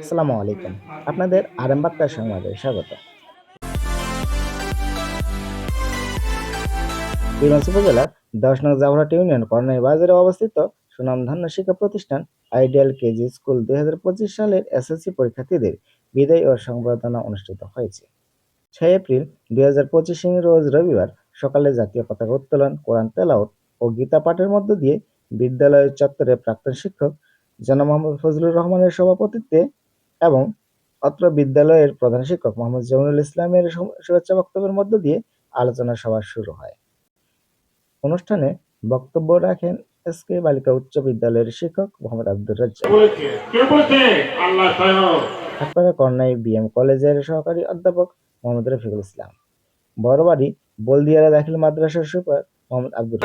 আসসালামু আলাইকুম। আপনাদের আরাম বার্তার সংবাদে স্বাগত। উপজেলার দশ নং জাভরাট ইউনিয়ন করনাই বাজারে অবস্থিত সুনামধন্য শিক্ষা প্রতিষ্ঠান আইডিয়াল কেজি স্কুল দুই হাজার পঁচিশ সালের এসএসসি পরীক্ষার্থীদের বিদায় ও সংবর্ধনা অনুষ্ঠিত হয়েছে। ছয় এপ্রিল দুই হাজার পঁচিশ রোজ রবিবার সকালে জাতীয় পতাকা উত্তোলন, কোরআন তেলাওত ও গীতা পাঠের মধ্য দিয়ে বিদ্যালয়ের চত্বরে প্রাক্তন শিক্ষক জনাব মোহাম্মদ ফজলুর রহমানের সভাপতিত্বে এবং অত্র বিদ্যালয়ের প্রধান শিক্ষক মোহাম্মদ জমিনুল ইসলামের শুভেচ্ছা বক্তব্যের মধ্য দিয়ে আলোচনা সভা শুরু হয়। অনুষ্ঠানে বক্তব্য রাখেন এসকে বালিকা উচ্চ বিদ্যালয়ের শিক্ষক মোহাম্মদ আব্দুর রাজ্জাক। বলেছে? কে বলছে? আল্লাহ স্বয়ং। ঢাকা কর্নাই বিএম কলেজের সহকারী অধ্যাপক মোহাম্মদ রফিকুল ইসলাম। বড়বাড়ি বলদিয়ারা দাখিল মাদ্রাসার সুপার মোহাম্মদ আব্দুর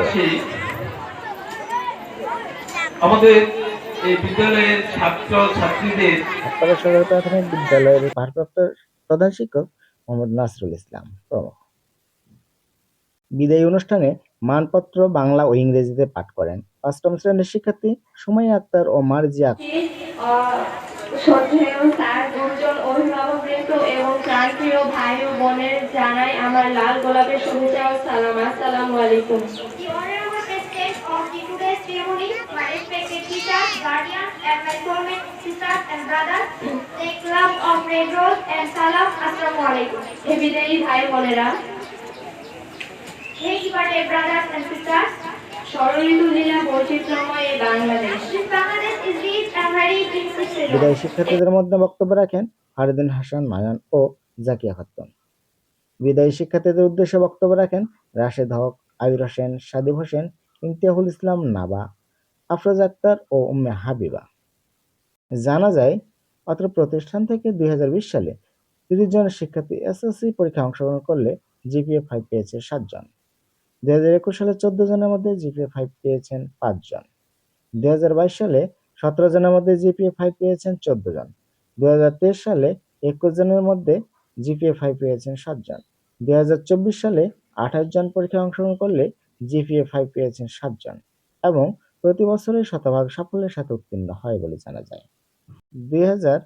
আমাদের এই বিদ্যালয়ের ছাত্র ছাত্রীদের ঢাকা সরকারি প্রাথমিক বিদ্যালয়ের ভারপ্রাপ্ত প্রধান শিক্ষক মোহাম্মদ নাসরুল ইসলাম প্রমুখ। বিদায়ী অনুষ্ঠানে মানপত্র বাংলা ও ইংরেজিতে পাঠ করেন। অষ্টম শ্রেণির শিক্ষার্থী সুমাইয়া আক্তার ও মার্জিয়া আক্তার। শ্রদ্ধেয় স্যার গুরুজন অভিভাবকবৃন্দ এবং প্রাণপ্রিয় ভাই ও বোনের জানাই আমার লাল গোলাপের শুভেচ্ছা ও সালাম। আসসালামু আলাইকুম। Ceremony, my respected teachers, guardians, and my soulmate sisters and brothers, the club of Red Rose and Salam, Assalamu alaikum. বিদায়ী ভাই বোনেরা Hey, departed brothers and sisters, বিদায়ী শিক্ষার্থীদের মধ্যে বক্তব্য রাখেন ফারিদিন হাসান নয়ন ও জাকিয়া খাতুন বিদায়ী শিক্ষার্থীদের উদ্দেশ্যে বক্তব্য রাখেন রাশেদ হক আবির হোসেন সাদিব হোসেন ইমতিয়াহুল ইসলাম নাবা, আফরোজ আক্তার ও উম্মে হাবিবা। জানা যায়, অত্র প্রতিষ্ঠান থেকে দুই সালে তিরিশ জন শিক্ষার্থী এসএসসি পরীক্ষায় অংশগ্রহণ করলে জিপিএ ফাইভ পেয়েছে সাতজন দুই হাজার একুশ সালে চোদ্দ জনের মধ্যে জিপিএ ফাইভ পেয়েছেন পাঁচজন দুই হাজার বাইশ সালে সতেরো জনের মধ্যে জিপিএ ফাইভ পেয়েছেন চোদ্দ জন। দুই হাজার তেইশ সালে একুশ জনের মধ্যে জিপিএ ফাইভ পেয়েছেন সাতজন দুই হাজার চব্বিশ সালে আঠাশ জন পরীক্ষায় অংশগ্রহণ করলে জিপিএ ফাইভ পেয়েছেন সাতজন এবং প্রতি বছরই শতভাগ সাফল্যের সাথে উত্তীর্ণ হয় বলে জানা যায়। দুই হাজার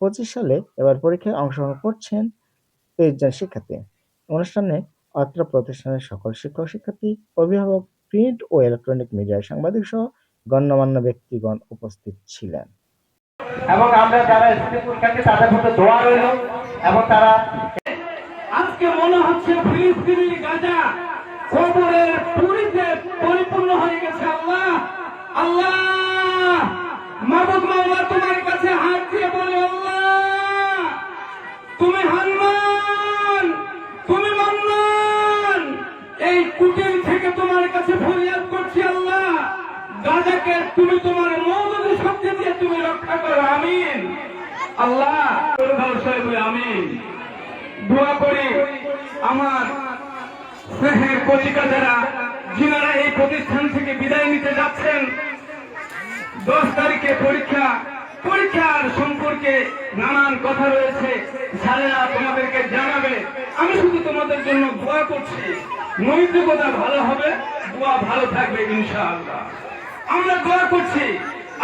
পঁচিশ সালে এবার পরীক্ষায় অংশগ্রহণ করছেন তেইশ জন শিক্ষার্থী। অনুষ্ঠানে অত্র প্রতিষ্ঠানের সকল শিক্ষক শিক্ষার্থী অভিভাবক প্রিন্ট ও ইলেকট্রনিক মিডিয়ার সাংবাদিক সহ গণ্যমান্য ব্যক্তিগণ উপস্থিত ছিলেন। এবং আমরা যারা এসএসসি পরীক্ষার্থী তাদের মধ্যে দোয়া রইল এবং তারা আজকে মনে হচ্ছে ফিলিস্তিনি গাজা। কবরের পুরীতে পরিপূর্ণ হয়ে গেছে, আল্লাহ। আল্লাহ! মাবুদ মাওলা তোমার কাছে হাত দিয়ে বলে, আল্লাহ! তুমি হান্নান তুমি মান্নান। এই কুটির থেকে তোমার কাছে ফরিয়াদ করছি, আল্লাহ। গাজাকে তুমি তোমার মৌলুদি শক্তি দিয়ে তুমি রক্ষা করো, আমিন। আল্লাহ আমিন। দোয়া করি আমার স্নেহের কচিকা যারা যিনারা এই প্রতিষ্ঠান থেকে বিদায় নিতে যাচ্ছেন। দশ তারিখে পরীক্ষা, পরীক্ষার সম্পর্কে নানান কথা রয়েছে। স্যারেরা তোমাদেরকে জানাবে। আমি শুধু তোমাদের জন্য দোয়া করছি। নৈতিকতা ভালো হবে, দোয়া ভালো থাকবে ইনশাআল্লাহ। আমরা দোয়া করছি,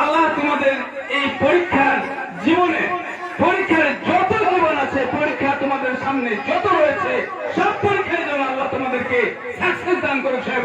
আল্লাহ তোমাদের এই পরীক্ষার জীবনে, পরীক্ষার যত জীবন আছে, পরীক্ষা তোমাদের সামনে যত রয়েছে সব পরীক্ষার জন্য আল্লাহ তোমাদেরকে সাকসেস দান করে সাহেব